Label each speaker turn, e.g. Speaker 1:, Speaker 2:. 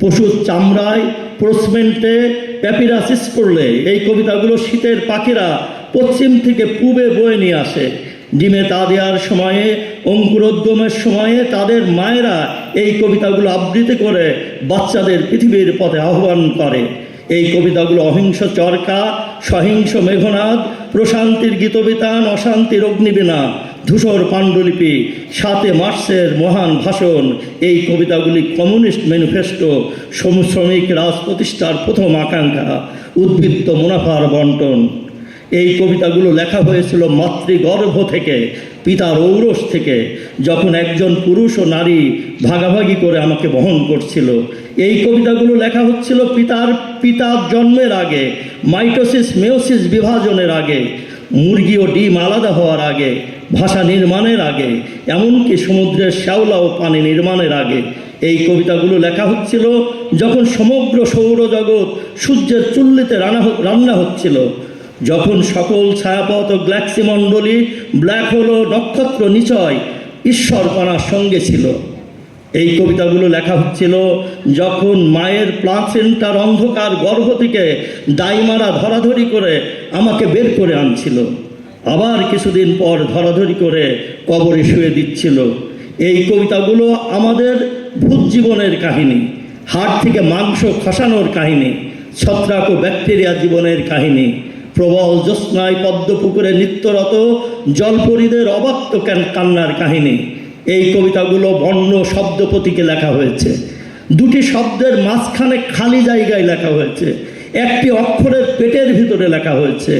Speaker 1: পশুর চামড়ায় প্রসমেন্টে প্যাপিরাসিস করলে এই কবিতাগুলো শীতের পাখিরা পশ্চিম থেকে পূবে বয়ে নিয়ে আসে। ডিমে তা দেওয়ার সময়ে, অঙ্কুরোদ্গমের সময়ে তাদের মায়েরা এই কবিতাগুলো আবৃত্তি করে বাচ্চাদের পৃথিবীর পথে আহ্বান করে। এই কবিতাগুলো অহিংস চরকা, সহিংস মেঘনাদ, প্রশান্তির গীতবিতান, অশান্তির অগ্নিবীণা ধূসর পাণ্ডুলিপি, সাতে মার্চের মহান ভাষণ, এই কবিতাগুলি কমিউনিস্ট ম্যানিফেস্টো শ্রম শ্রমিক রাজ প্রতিষ্ঠার প্রথম আকাঙ্ক্ষা, উদ্বৃত্ত মুনাফার বন্টন। এই কবিতাগুলো লেখা হয়েছিল মাতৃগর্ভ থেকে, পিতার ঔরস থেকে, যখন একজন পুরুষ ও নারী ভাগাভাগি করে আমাকে বহন করছিল। এই কবিতাগুলো লেখা হচ্ছিল পিতার পিতার জন্মের আগে, মাইটোসিস মেওসিস বিভাজনের আগে মুরগি ও ডিম আলাদা হওয়ার আগে, ভাষা নির্মাণের আগে, এমনকি সমুদ্রের শ্যাওলা ও পানি নির্মাণের আগে। এই কবিতাগুলো লেখা হচ্ছিল যখন সমগ্র সৌরজগৎ সূর্যের চুল্লিতে রান্না রান্না হচ্ছিল। যখন সকল ছায়াপথ ও গ্যালাক্সি মণ্ডলী ব্ল্যাক হোল নক্ষত্র নিচয় ঈশ্বরপনার সঙ্গে ছিল। এই কবিতাগুলো লেখা হচ্ছিল যখন মায়ের প্লাসেন্টার অন্ধকার গর্ভ থেকে দাইমারা ধরাধরি করে আমাকে বের করে আনছিল। আবার কিছুদিন পর ধরাধরি করে কবরে শুয়ে দিচ্ছিল। এই কবিতাগুলো আমাদের ভূত জীবনের কাহিনী হাট থেকে মাংস খসানোর কাহিনী, ছত্রাক ও ব্যাকটেরিয়া জীবনের কাহিনী, প্রবল জ্যোৎস্নায় পদ্মপুকুরে নিত্যরত জলপরীদের অবাক্ত কান্নার কাহিনী এই কবিতাগুলো বর্ণ শব্দ প্রতীকে লেখা হয়েছে। দুটি শব্দের মাঝখানে খালি জায়গায় লেখা হয়েছে। একটি অক্ষরের পেটের ভিতরে লেখা হয়েছে।